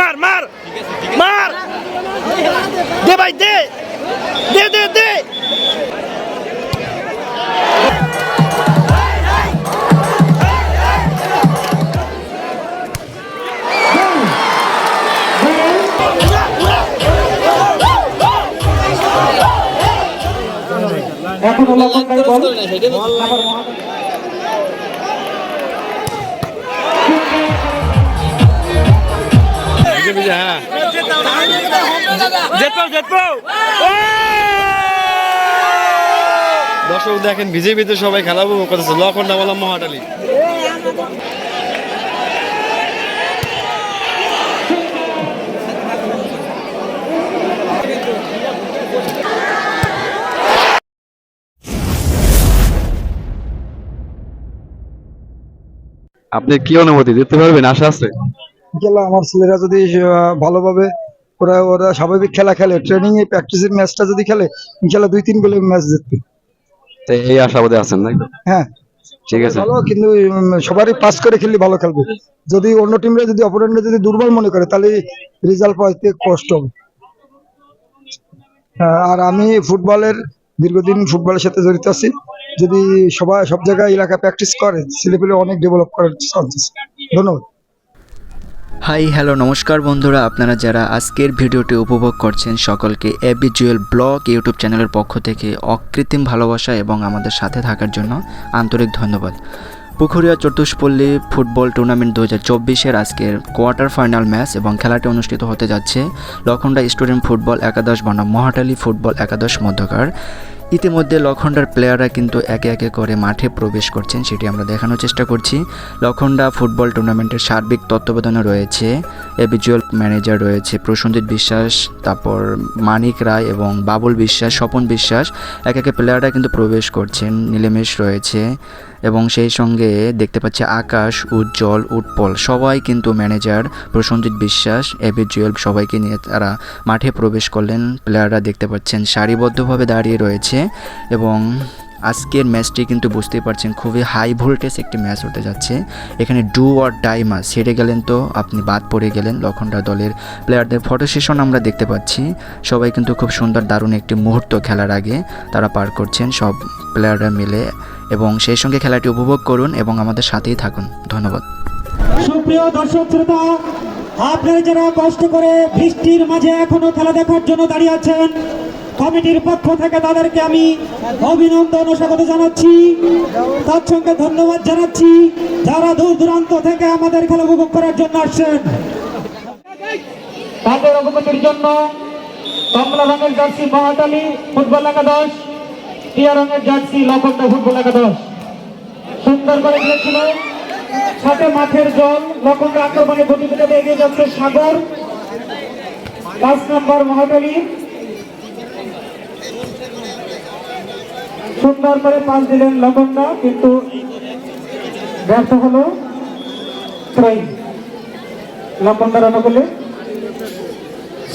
মার মার মার। দে ভাই দে। দে দে দে। এখন যেত দর্শক দেখেন বিজেপিতে সবাই খেলা উপভোগ করতেছে। লক্ষণ মহাটালি আপনি কি অনুমতি দিতে পারবেন? আশা আছে? খেলা আমার ছেলেরা যদি ভালোভাবে ওরা ওরা স্বাভাবিক খেলা খেলে ট্রেনিং এ প্র্যাকটিসের ম্যাচটা যদি খেলে ইনশাল্লাহ দুই তিন গোলে ম্যাচ জিতবে। তো এই আশাবাদে আছেন তাই তো? হ্যাঁ। ঠিক আছে। ভালো কিন্তু সবারই পাস করে খেললে ভালো খেলবে। যদি অন্য টিমরা যদি অপোনেন্টরা যদি দুর্বল মনে করে তাহলে রেজাল্ট পাইতে কষ্ট হবে। আর আমি ফুটবলের দীর্ঘদিন ফুটবলের সাথে জড়িত আছি। যদি সবাই সব জায়গায় এলাকা প্র্যাকটিস করে ছেলেপেলে অনেক ডেভেলপ করার চান্স আছে ধন্যবাদ। হাই, হ্যালো, নমস্কার বন্ধুরা। আপনারা যারা আজকের ভিডিওটি উপভোগ করছেন, সকলকে এবি জুয়েল ব্লগ ইউটিউব চ্যানেলের পক্ষ থেকে অকৃত্রিম ভালোবাসা এবং আমাদের সাথে থাকার জন্য আন্তরিক ধন্যবাদ। পুকুরিয়া চতুষ্পল্লী ফুটবল টুর্নামেন্ট দু হাজার চব্বিশের আজকের কোয়ার্টার ফাইনাল ম্যাচ এবং খেলাটি অনুষ্ঠিত হতে যাচ্ছে লখন্ডা স্টুডেন্ট ফুটবল একাদশ বনাম মহাটালী ফুটবল একাদশ মধ্যকার। ইতিমধ্যে লখন্ডার প্লেয়াররা কিন্তু একে একে করে মাঠে প্রবেশ করছেন, সেটি আমরা দেখানোর চেষ্টা করছি। লখন্ডা ফুটবল টুর্নামেন্টের সার্বিক তত্ত্বাবধানে রয়েছে এভিজুয়াল ম্যানেজার রয়েছে, প্রসঞ্জিৎ বিশ্বাস, তারপর মানিক রায় এবং বাবুল বিশ্বাস, স্বপন বিশ্বাস, এক একে প্লেয়াররা কিন্তু প্রবেশ করছেন, নীলেমেশ রয়েছে। এবং সেই সঙ্গে দেখতে পাচ্ছি আকাশ উজ্জ্বল উৎপল। সবাই কিন্তু ম্যানেজার প্রসঞ্জিৎ বিশ্বাস এবি জুয়েল সবাইকে নিয়ে তারা মাঠে প্রবেশ করলেন। প্লেয়াররা দেখতে পাচ্ছেন, সারিবদ্ধভাবে দাঁড়িয়ে রয়েছে এবং আজকের ম্যাচটি কিন্তু বুঝতেই পারছেন, খুবই হাই ভোল্টেজ একটি ম্যাচ হতে যাচ্ছে। এখানে ডু অর ডাই ম্যাচ হেরে গেলেন তো, আপনি বাদ পড়ে গেলেন লখনটা দলের প্লেয়ারদের ফটো সেশন আমরা দেখতে পাচ্ছি। সবাই কিন্তু খুব সুন্দর দারুণ একটি মুহূর্ত খেলার আগে তারা পার করছেন সব প্লেয়াররা মিলে এবং সেই সঙ্গে খেলাটি উপভোগ করুন এবং আমাদের সাথেই থাকুন। ধন্যবাদ। সুপ্রিয় দর্শক শ্রোতা, আপনারা যারা কষ্ট করে বৃষ্টির মাঝে এখনও খেলা দেখার জন্য দাঁড়িয়ে আছেন কমিটির পক্ষ থেকে তাদেরকে আমি অভিনন্দন স্বাগত জানাচ্ছি। তার সঙ্গে ধন্যবাদ জানাচ্ছি। যারা দূর দূরান্ত থেকে আমাদের খেলা উপভোগ করার জন্য আসছেন। তাদের অবগতির জন্য কমলা রঙের জার্সি মহাটালী ফুটবল একাদশ, টিয়া রঙের জার্সি লখন্ডা ফুটবল একাদশ। সুন্দর করে দিয়েছিল সাথে মাঠের জল লখন্ড আক্রমণে গতিবিধি এগিয়ে যাচ্ছে সাগর। পাঁচ নম্বর মহাকালী সুন্দর করে পাস দিলেন লখন্ডা কিন্তু ব্যর্থ হলো ত্রয়ী লখন্ডার অনুকূলে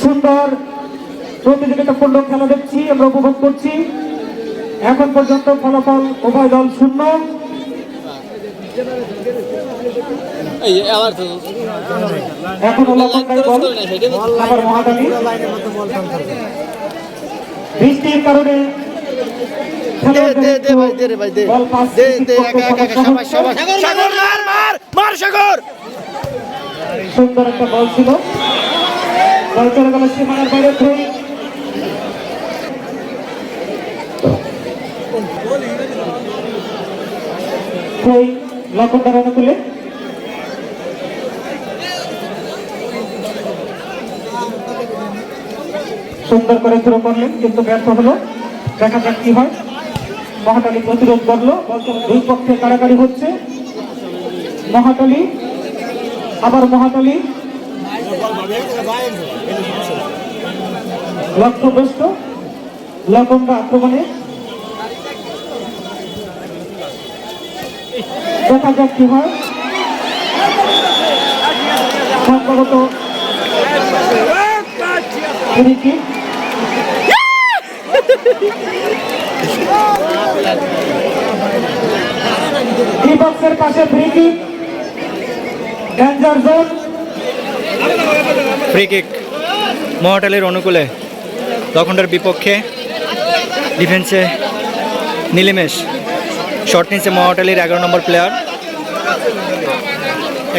সুন্দর প্রতিযোগিতাপূর্ণ খেলা দেখছি আমরা উপভোগ করছি। এখন পর্যন্ত ফলাফল উভয় দল শূন্য। বৃষ্টির কারণে দে, দে, ভাই, দে রে ভাই, দে। দে, দে, একা, একা, একা, সবাই, সবাই। সাগর মার মার মার সাগর। সুন্দর একটা বল ছিল। বল চলে গেল সীমানার বাইরে অনুকূলে। সুন্দর করে থ্রো করলেন কিন্তু ব্যর্থ হলো। দেখা যাক কি হয়। মহাকালী প্রতিরোধ করল। দুই পক্ষে কারাকারি হচ্ছে। মহাকালী আবার মহাকালী লক্ষ্যভ্রষ্ট লকম্বা আক্রমণে। দেখা যাক কি হয়। ডি বক্সের পাশে free kick danger zone free kick মহাটালির অনুকূলে লখনটার বিপক্ষে ডিফেন্সে নীলিমেশ শর্ট নিচ্ছে মহাটালির এগারো নম্বর প্লেয়ার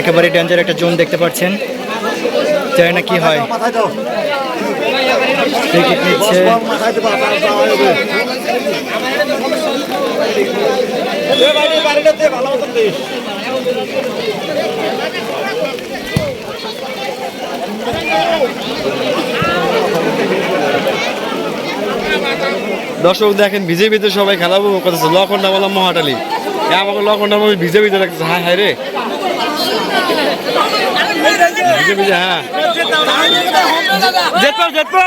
একেবারে ডেঞ্জার একটা জোন দেখতে পাচ্ছেন। জানি না কি হয়। নিচ্ছে। দর্শক দেখেন ভিজে বিজেপিতে সবাই খেলাবো করতেছে। লক্ষণ নামালাম মহাটালি। আমাকে লক্ষণ নাম বিজেপিতে রাখতেছে হায় হায় রে। হ্যাঁ। জেতবো জেতবো।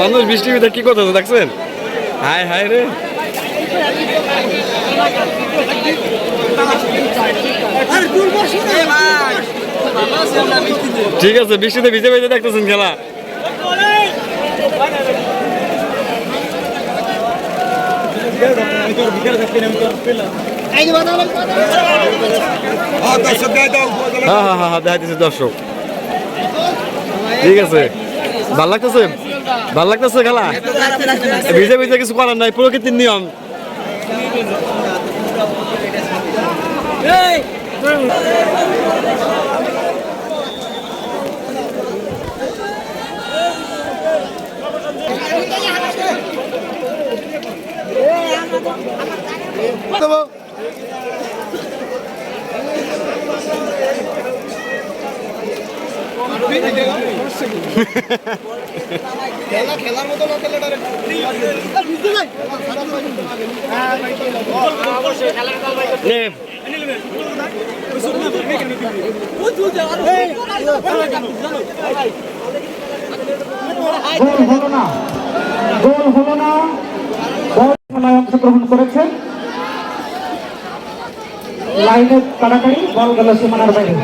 মানুষ বৃষ্টির মধ্যে কি করতেছে দেখছেন? হায় হায় রে। ঠিক আছে, বৃষ্টিতে ভিজে ভিজে দেখতেছেন খেলা। হ্যাঁ হ্যাঁ হ্যাঁ হ্যাঁ দেখাইতেছে দর্শক। ঠিক আছে। ভালো লাগতেছে? ভালো লাগতেছে খেলা? ভিজে ভিজে কিছু করার নাই প্রকৃতির নিয়ম। নে গোল হলো না। গোল হলো না। খেলায় অংশগ্রহণ করেছে। লাইনে কাটাকাটি বল গেল সীমানার বাইরে।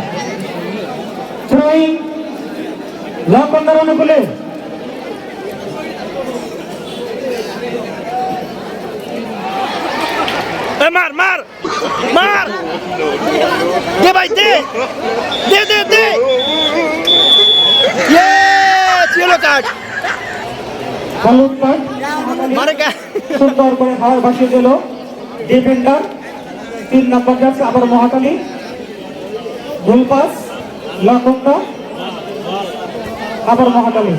থ্রোয়িং লকন্দার অনুকূলে। মার মার মার। দে ভাই দে। দে দে দে। ইয়ে চিলো কাট হলুদ কার্ড মারে কা? সুন্দর করে হাওয়ায় ভাসিয়ে দিল। ডিফেন্ডার তিন নম্বর যাচ্ছে আবার মহাকালী। গোল পাস লকন্ডা আবার মহাকালী।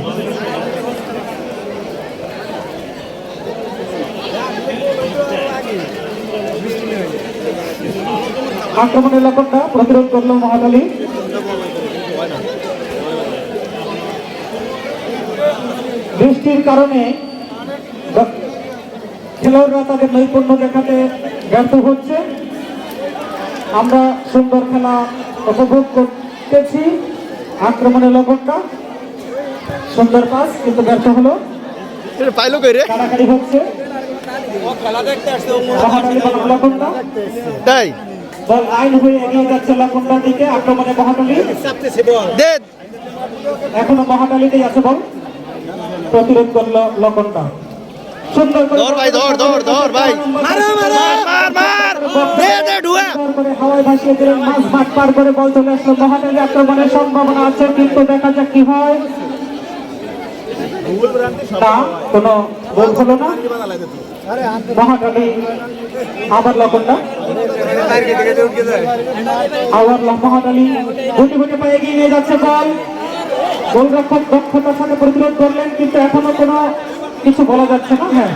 আক্রমণের লক্ষণটা প্রতিরোধ করল মহাকালী বৃষ্টির কারণে খেলোয়াড়রা তাদের নৈপুণ্য দেখাতে ব্যর্থ হচ্ছে। আমরা সুন্দর খেলা উপভোগ করতেছি। আক্রমণের লক্ষণটা সুন্দর পাস কিন্তু ব্যর্থ হলো। এটা পাইলো কই রে? কাড়াকাড়ি হচ্ছে। লক্ষণটা তাই? বল আইন হয়ে এগিয়ে যাচ্ছে লক্ষণটার দিকে আক্রমণে মহাকালী দে এখনও মহাকালীতেই আছে বল। প্রতিরোধ করল লক্ষণটা সুন্দর করে ধর ভাই, ধর, ধর, ধর ভাই। মার মার দে দে ডুয়া করে হাওয়ায় ভাসিয়ে দিলেন মাঝ মাঠ পার করে বল চলে আসলো মহাকালী আক্রমণের সম্ভাবনা আছে কিন্তু দেখা যাক কি হয়। না কোনো হলো না? মহাকালী আবার লক্ষণটা আবার মহাকালী। গুটি গুটি পায়ে এগিয়ে নিয়ে যাচ্ছে বল। গোলরক্ষক দক্ষতার সাথে প্রতিরোধ করলেন কিন্তু এখনও কোনো কিছু বলা যাচ্ছে না। হ্যাঁ।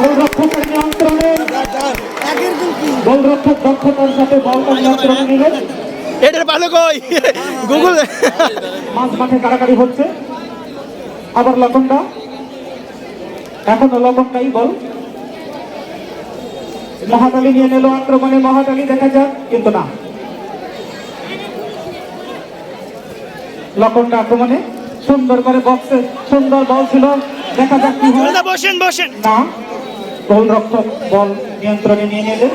গোলরক্ষকের নিয়ন্ত্রণে। গোলরক্ষক দক্ষতার সাথে বলটা নিয়ন্ত্রণে নিলেন। এটা পাইলো কই গুগল মাঝ মাঠে হচ্ছে। আবার লক্ষণটা এখনও লক্ষণটাই বল। মহাকালী নিয়ে নিল আক্রমণে মহাকালী দেখা যাক কিন্তু না। লক্ষণটা আক্রমণে সুন্দর করে বক্সে সুন্দর বল ছিল। দেখা যাক কি হয়। বসেন বসেন। না। গোলরক্ষক বল নিয়ন্ত্রণে নিয়ে নিলেন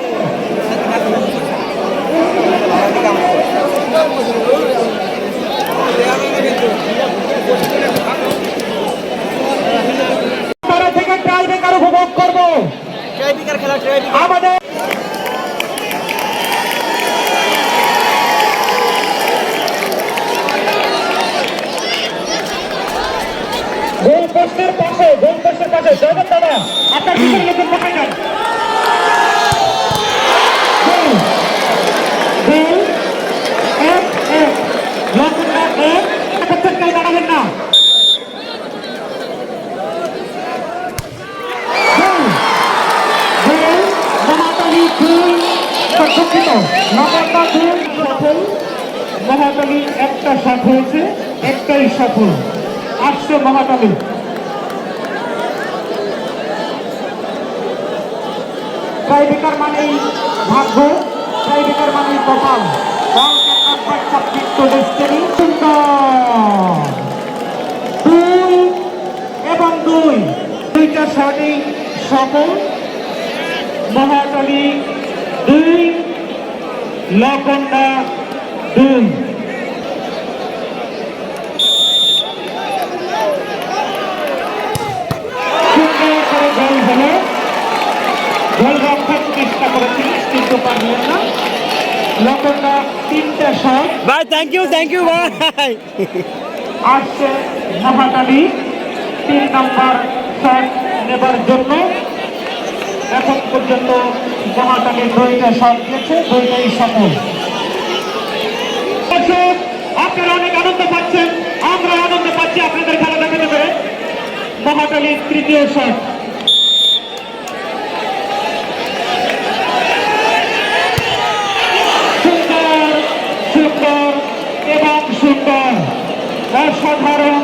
আমাদের গোল পোস্টের পাশে গোল পোস্টের পাশে জগৎ দাদা আপনার পিছনে লোকের কোথায় যান গোল গোল এক এক লক্ষণটা এক করছেন কেউ দাঁড়াবেন না গোল গোল মহাকালী দুই দুঃখিত নগরটা দুই সফল মহাকালী একটা শট হয়েছে একটাই সফল আসছে মহাকালী। ট্রাইবেকার মানেই ভাগ্য ট্রাইবেকার মানেই কপাল। মহাকালী। দুই লকন্ডা দুই সুন্দর করে গোল হলো গোলরক্ষক চেষ্টা করেছিলেন কিন্তু পারলেন না লকন্ডা তিনটা শট। ভাই থ্যাংক ইউ থ্যাংক ইউ ভাই। আসছে মহাকালী তিন নম্বর শট নেবার জন্য। এখন পর্যন্ত মহাকালী দুইটা শট দিয়েছে দুইটাই সফল। আপনারা অনেক আনন্দ পাচ্ছেন। আমরা আনন্দ পাচ্ছি আপনাদের খেলা দেখাতে পেরে। মহাকালীর তৃতীয় শট সুন্দর সুন্দর এবং সুন্দর অসাধারণ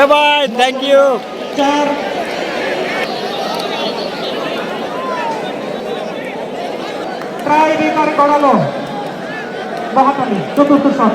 এ ভাই চার ট্রাই বেকার করালো। চতুর্থ শট।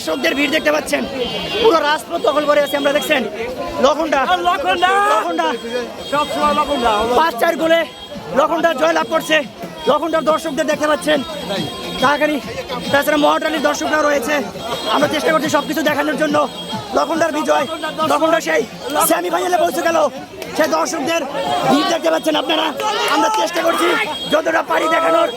দর্শকদের ভিড় দেখতে পাচ্ছেন। পুরো রাজপথ দখল করে আছে আমরা দেখছেন। লখনটা লখনটা পাঁচ চার গোলে লখনটা জয়লাভ করছে। লখনটার দর্শকদের দেখতে পাচ্ছেন। তাড়াতাড়ি তাছাড়া মহাটালির দর্শকরা রয়েছে। আমরা চেষ্টা করছি সবকিছু দেখানোর জন্য। লখনটার বিজয় লখনটা সেই সেমিফাইনালে পৌঁছে গেল। সে দর্শকদের ভিড় দেখতে পাচ্ছেন আপনারা। আমরা চেষ্টা করছি যতটা পারি দেখানোর।